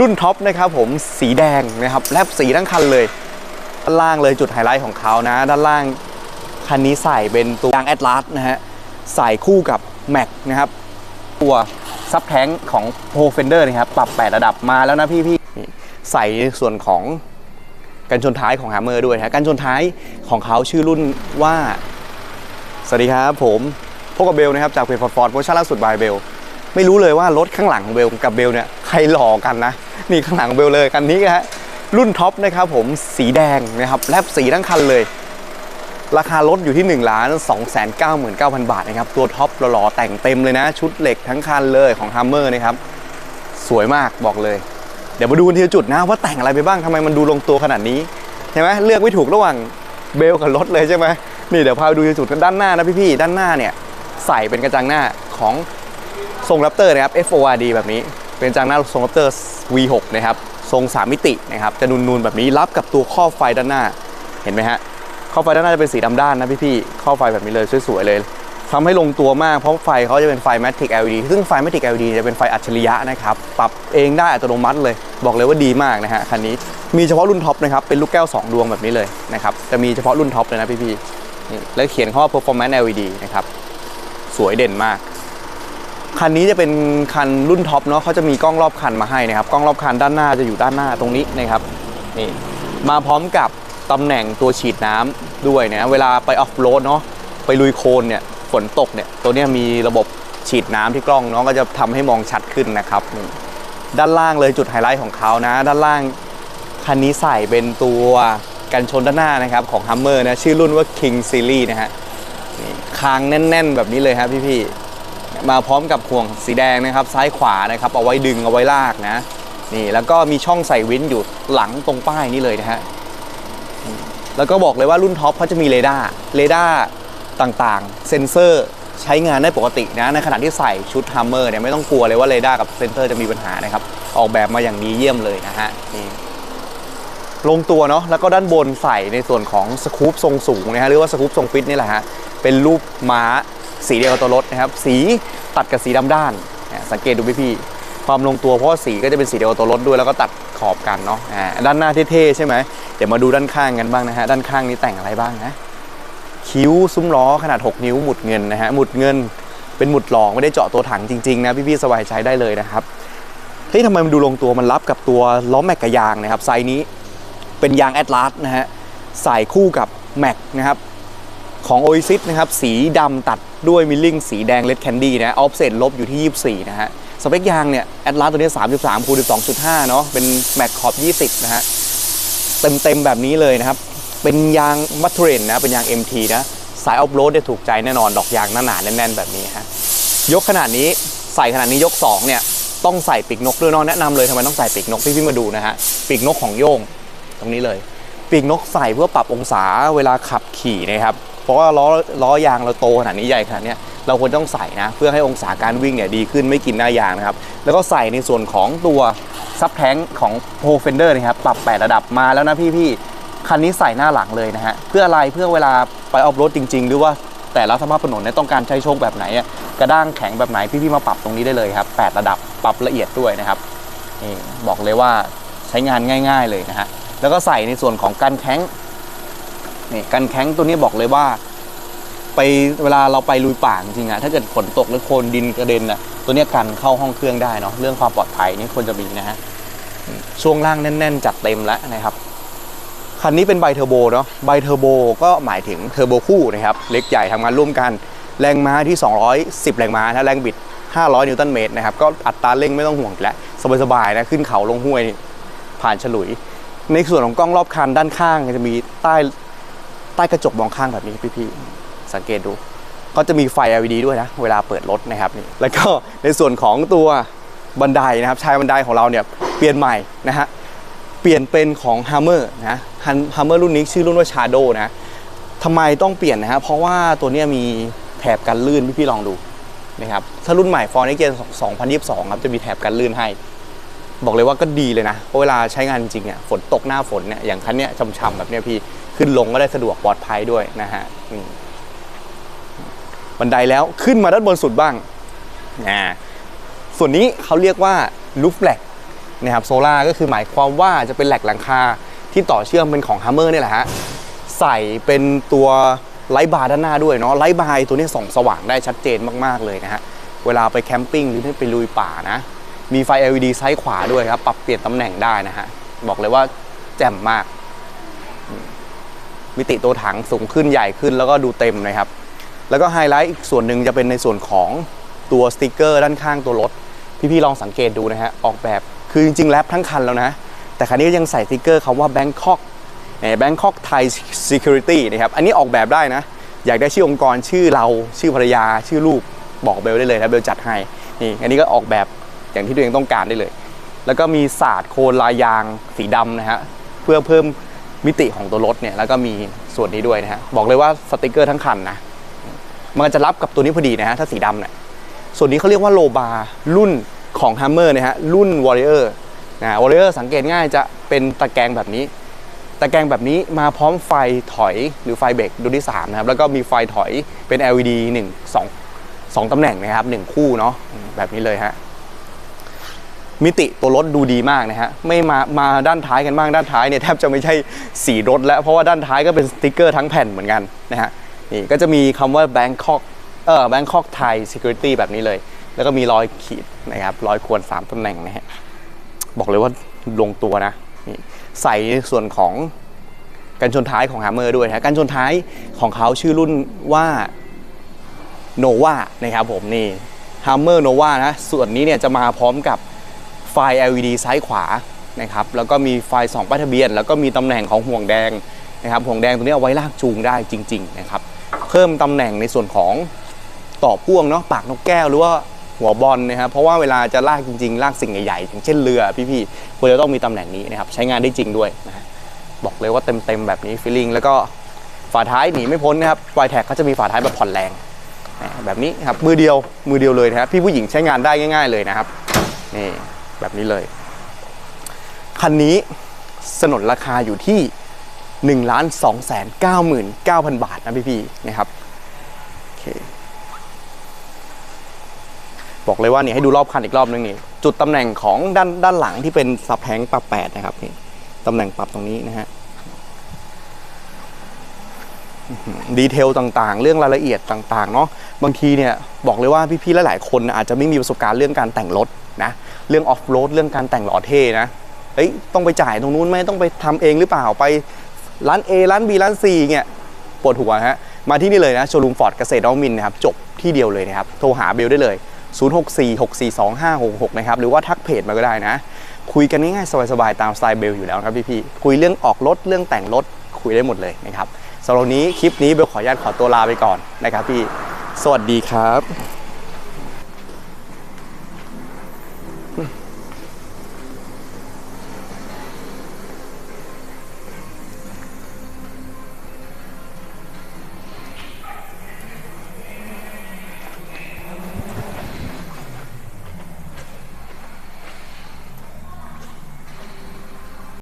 รุ่นท็อปนะครับผมสีแดงนะครับแลบสีทั้งคันเลยด้านล่างเลยจุดไฮไลท์ของเขานะ ด้านล่างคันนี้ใส่เป็นตัวยางแอตลาสนะฮะใส่คู่กับแม็กนะครับตัวซับแท้งของโปรเฟนเดอร์นะครับปรับ 8 ระดับมาแล้วนะพี่พี่ใส่ส่วนของกันชนท้ายของ Hammer ด้วยนะฮะกันชนท้ายของเขาชื่อรุ่นว่า สวัสดีครับผมพบกับเบลนะครับ จากเพจฟอร์ดฟอร์ดเวอร์ชันล่าสุดบายเบล ไม่รู้เลยว่ารถข้างหลังเบลกับเบลเนี่ยใครหล่อกันนะนี่ข้างหลังเบลเลยคันนี้ฮะรุ่นท็อปนะครับผมสีแดงนะครับแลบสีทั้งคันเลย ราคารถอยู่ที่1นึ่งล้านสองแสนเก้าหมื่นเก้าพันบาทนะครับตัวท็อปหล่อๆแต่งเต็มเลยนะ ชุดเหล็กทั้งคันเลยของ Hammer นะครับสวยมากบอกเลย เดี๋ยวมาดูกันทีละจุดนะว่าแต่งอะไรไปบ้างทำไมมันดูลงตัวขนาดนี้ใช่ไหมเลือกไม่ถูกระหว่างเบลกับรถเลยใช่ไหมนี่เดี๋ยวพาไปดูทีละจุดกันด้านหน้านะพี่ๆด้านหน้าเนี่ยใส่เป็นกระจังหน้าของ ทรงแรปเตอร์นะครับ FORD แบบนี้ เป็นจังหน้าทรงแรปเตอร์ V6 นะครับทรง 3 มิตินะครับจะนูนๆแบบนี้รับกับตัวข้อบไฟด้านหน้าเห็นไหมฮะข้อไฟด้านหน้าจะเป็นสีดำด้านนะพี่ๆข้อไฟแบบนี้เลยสวยๆเลยทำให้ลงตัวมากเพราะไฟเขาจะเป็นไฟ Matic LED ซึ่งไฟ Matic LED จะเป็นไฟอัจฉริยะนะครับปรับเองได้อัตโนมัติเลย บอกเลยว่าดีมากนะฮะคันนี้มีเฉพาะรุ่นท็อปนะครับเป็นลูกแก้ว 2 ดวงแบบนี้เลยนะครับจะมีเฉพาะรุ่นท็อปเลยนะพี่ๆแล้วเขียนคำว่า performance LED นะครับสวยเด่นมาก คันนี้จะเป็นคันรุ่นท็อปเนาะเขาจะมีกล้องรอบคันมาให้นะครับกล้องรอบคันด้านหน้าจะอยู่ด้านหน้าตรงนี้นะครับนี่มาพร้อมกับตำแหน่งตัวฉีดน้ำด้วยนะเวลาไปออฟโรดเนาะไปลุยโคลนเนี่ยฝนตกเนี่ยตัวนี้มีระบบฉีดน้ำที่กล้องเนาะก็จะทำให้มองชัดขึ้นนะครับ ด้านล่างเลยจุดไฮไลท์ของเขานะ ด้านล่างคันนี้ใส่เป็นตัวกันชนด้านหน้านะครับของ Hummer นะชื่อรุ่นว่า King Series นะฮะนี่คางแน่น ๆ แบบนี้เลยครับพี่ๆ มาพร้อมกับห่วงสีแดงนะครับ ซ้ายขวานะครับ เอาไว้ดึงเอาไว้ลากนะนี่แล้วก็มีช่องใส่วินอยู่หลังตรงป้ายนี่เลยนะฮะแล้วก็บอกเลยว่ารุ่นท็อปเขาจะมีเรดาร์เรดาร์ต่างๆ เซ็นเซอร์ใช้งานได้ปกตินะในขณะที่ใส่ชุดฮัมเมอร์เนี่ยไม่ต้องกลัวเลยว่าเรดาร์กับเซ็นเซอร์จะมีปัญหานะครับ ออกแบบมาอย่างดีเยี่ยมเลยนะฮะนี่ลงตัวเนาะแล้วก็ด้านบนใส่ในส่วนของสกู๊ปทรงสูงนะฮะหรือว่าสกู๊ปทรงฟิตนี่แหละฮะเป็นรูปม้า สีเดียวกับตัวรถนะครับ สีตัดกับสีดำด้าน สังเกตดูพี่พี่ความลงตัวเพราะสีก็จะเป็นสีเดียวกับตัวรถด้วยแล้วก็ตัดขอบกันเนาะด้านหน้าเท่ๆใช่ไหมเดี๋ยวมาดูด้านข้างกันบ้างนะฮะด้านข้างนี้แต่งอะไรบ้างนะคิ้วซุ้มล้อขนาด 6 นิ้วหมุดเงินนะฮะหมุดเงินเป็นหมุดหลอกไม่ได้เจาะตัวถังจริงๆนะพี่ๆสบายใจได้เลยนะครับเฮ้ยทำไมมันดูลงตัวมันรับกับตัวล้อแม็กกับยางนะครับไซส์นี้เป็นยางแอตลาสนะฮะใส่คู่กับแม็กนะครับของ Oasis นะครับสีดำตัด ด้วยมิลลิ่งสีแดงเลดแคนดี้นะออฟเซตลบอยู่ที่ 24 นะฮะ สเปคยางเนี่ยแอตลาสตัวนี้ 33คูณ12.5 เนาะเป็นแม็กขอบ 20 นะฮะ เต็มๆแบบนี้เลยนะครับ เป็นยางมัตเทรนนะ เป็นยาง MT นะ สายออฟโรดเนี่ยถูกใจแน่นอน ดอกยางหนาๆแน่นๆ แบบนี้ฮะ ยกขนาดนี้ใส่ขนาดนี้ยก 2 เนี่ย ต้องใส่ปีกนกด้วยเนอะแนะนำเลยทำไมต้องใส่ปีกนกพี่พี่ๆมาดูนะฮะปีกนกของโย่งตรงนี้เลยปีกนกใส่เพื่อปรับองศาเวลาขับขี่นะครับ เพราะว่าล้อล้อยางเราโตขนาดนี้ใหญ่ขนาดนี้เราควรต้องใส่นะ เพื่อให้องศาการวิ่งเนี่ยดีขึ้นไม่กินหน้ายางนะครับ แล้วก็ใส่ในส่วนของตัวซับแท้งของโปรเฟนเดอร์นะครับปรับ 8 ระดับมาแล้วนะพี่ๆคันนี้ใส่หน้าหลังเลยนะฮะเพื่ออะไรเพื่อเวลาไปออฟโรดจริง ๆ หรือว่าแต่ละสภาพถนนเนี่ยต้องการใช้โชคแบบไหนกระด้างแข็งแบบไหนพี่ๆมาปรับตรงนี้ได้เลยครับ 8 ระดับปรับละเอียดด้วยนะครับนี่บอกเลยว่าใช้งานง่าย ๆเลยนะฮะแล้วก็ใส่ในส่วนของกันแข้ง นี่กันแข้งตัวนี้บอกเลยว่า ไปเวลาเราไปลุยป่าจริงอะถ้าเกิดฝนตกหรือโคลนดินกระเด็นอะตัวนี้กันเข้าห้องเครื่องได้เนาะเรื่องความปลอดภัยนี่ควรจะมีนะฮะช่วงล่างแน่น ๆ จัดเต็มแล้วนะครับคันนี้เป็นไบเทอร์โบเนาะไบเทอร์โบก็หมายถึงเทอร์โบคู่นะครับเล็กใหญ่ทำงานร่วมกันแรงม้าที่ 210 แรงม้านะแรงบิด 500 นิวตันเมตรนะครับก็อัตราเร่งไม่ต้องห่วงแล้วสบายๆนะขึ้นเขาลงห้วยนี่ผ่านฉลุย ในส่วนของกล้องรอบคันด้านข้างจะมีใต้ ใต้กระจกมองข้างแบบนี้พี่ๆสังเกตดู ก็จะมีไฟ LED ด้วยนะ เวลาเปิดรถนะครับนี่แล้วก็ในส่วนของตัวบันไดนะครับ ชายบันไดของเราเนี่ยเปลี่ยนใหม่นะฮะเปลี่ยนเป็นของ Hammer นะ Hammer รุ่นนี้ชื่อรุ่นว่า Shadow นะทำไมต้องเปลี่ยนนะฮะเพราะว่าตัวเนี้ยมีแถบกันลื่นพี่ๆลองดูนะครับถ้ารุ่นใหม่ For Next Gen 2022 ครับ จะมีแถบกันลื่นให้ บอกเลยว่าก็ดีเลยนะ เพราะเวลาใช้งานจริงๆอะฝนตกหน้าฝนเนี่ยอย่างคันเนี้ยช่ำๆแบบเนี้ยพี่ ขึ้นลงก็ได้สะดวกปลอดภัยด้วยนะฮะบันไดแล้วขึ้นมาด้านบนสุดบ้างอ่าส่วนนี้เขาเรียกว่าลูฟแลกนะครับโซล่าก็คือหมายความว่าจะเป็นแหลกหลังคาที่ต่อเชื่อมเป็นของ Hammer เนี่ยแหละฮะใส่เป็นตัวไลท์บาร์ด้านหน้าด้วยเนาะไลท์บาร์ตัวนี้ส่องสว่างได้ชัดเจนมากๆเลยนะฮะเวลาไปแคมปิ้งหรือไปลุยป่านะมีไฟ LED ซ้ายขวาด้วยครับ ปรับเปลี่ยนตำแหน่งได้นะฮะ บอกเลยว่าแจ่มมาก มิติตัวถังสูงขึ้นใหญ่ขึ้นแล้วก็ดูเต็มนะครับ แล้วก็ไฮไลท์อีกส่วนหนึ่งจะเป็นในส่วนของตัวสติกเกอร์ด้านข้างตัวรถ พี่ๆลองสังเกตดูนะฮะออกแบบคือจริงๆแรปทั้งคันแล้วนะ แต่คันนี้ก็ยังใส่สติกเกอร์คำว่า Bangkok แบงคอกไทย Security นะครับ อันนี้ออกแบบได้นะ อยากได้ชื่อองค์กรชื่อเราชื่อภรรยา ชื่อลูกบอกเบลได้เลยนะเบลจัดให้นี่อันนี้ก็ออกแบบอย่างที่ตัวเองต้องการได้เลย แล้วก็มีศาสตร์โคนลายยางสีดำนะฮะเพื่อเพิ่ม มิติของตัวรถเนี่ยแล้วก็มีส่วนนี้ด้วยนะฮะบอกเลยว่าสติกเกอร์ทั้งคันนะมันจะรับกับตัวนี้พอดีนะฮะถ้าสีดำเนี่ยส่วนนี้เขาเรียกว่าโลบารุ่นของ Hammer นะฮะรุ่น Warrior นะ Warrior สังเกตง่ายจะเป็นตะแกรงแบบนี้ ตะแกรงแบบนี้มาพร้อมไฟถอยหรือไฟเบรกดูที่3นะครับแล้วก็มีไฟถอยเป็น LED 1 2 2ตำแหน่งนะครับ 1 คู่เนาะแบบนี้เลยฮะ มิติตัวรถดูดีมากนะฮะไม่มามาด้านท้ายกันบ้างด้านท้ายเนี่ยแทบจะไม่ใช่สีรถแล้วเพราะว่าด้านท้ายก็เป็นสติกเกอร์ทั้งแผ่นเหมือนกันนะฮะนี่ก็จะมีคำว่า Bangkok เออ Bangkok Thai Security แบบนี้เลย แล้วก็มีรอยขีดนะครับรอยควร3ตำแหน่งนะฮะบอกเลยว่าลงตัวนะนี่ใส่ส่วนของกันชนท้ายของ Hammer ด้วยนะกันชนท้ายของเขาชื่อรุ่นว่า Nova นะครับผมนี่ Hammer Nova นะส่วนนี้เนี่ยจะมาพร้อมกับ ไฟ LED ซ้ายขวานะครับแล้วก็มีไฟสองป้ายทะเบียน แล้วก็มีตำแหน่งของห่วงแดงนะครับห่วงแดงตัวนี้เอาไว้ลากจูงได้จริงๆนะครับเพิ่มตำแหน่งในส่วนของต่อพ่วงเนาะปากนกแก้วหรือว่าหัวบอลนะครับเพราะว่าเวลาจะลากจริงๆ ลากสิ่งใหญ่ๆอย่างเช่นเรือพี่ๆควรจะต้องมีตำแหน่งนี้นะครับใช้งานได้จริงด้วยนะฮะบอกเลยว่าเต็มๆแบบนี้ฟีลลิ่งแล้วก็ฝาท้ายหนีไม่พ้นนะครับไวแท็กเขาจะมีฝาท้ายแบบผ่อนแรงนะแบบนี้ครับมือเดียวมือเดียวเลยนะครับพี่ผู้หญิงใช้งานได้ง่าย ๆเลยนะครับนี่ แบบนี้เลย คันนี้สนนราคาอยู่ที่ 1 2 9 9 9 0 0 บาทนะพี่ๆนะครับโอเคบอกเลยว่านี่ให้ดูรอบคันอีกรอบนึงนี่จุดตำแหน่งของด้านด้านหลังที่เป็นสับแพงปรับแปดนะครับนี่ตำแหน่งปรับตรงนี้นะฮะดีเทลต่างๆ เรื่องรายละเอียดต่างๆเนาะบางทีเนี่ยบอกเลยว่าพี่ๆหลายๆคนอาจจะไม่มีประสบการณ์เรื่องการแต่งรถนะ เรื่องออฟโรดเรื่องการแต่งหล่อเท่นะเฮ้ยต้องไปจ่ายตรงนู้นไหมต้องไปทำเองหรือเปล่าไปร้าน A ร้าน B ร้าน C เงี้ยปวดหัวฮะมาที่นี่เลยนะโชว์รูมฟอร์ดเกษตรนวมินนะครับจบที่เดียวเลยนะครับโทรหาเบลได้เลย 0646425566 นะครับหรือว่าทักเพจมาก็ได้นะ คุยกันง่ายๆสบายๆตามสไตล์เบลอยู่แล้วครับพี่ๆคุยเรื่องออกรถเรื่องแต่งรถคุยได้หมดเลยนะครับสำหรับนี้คลิปนี้เบลขออนุญาตขอตัวลาไปก่อนนะครับพี่ สวัสดีครับ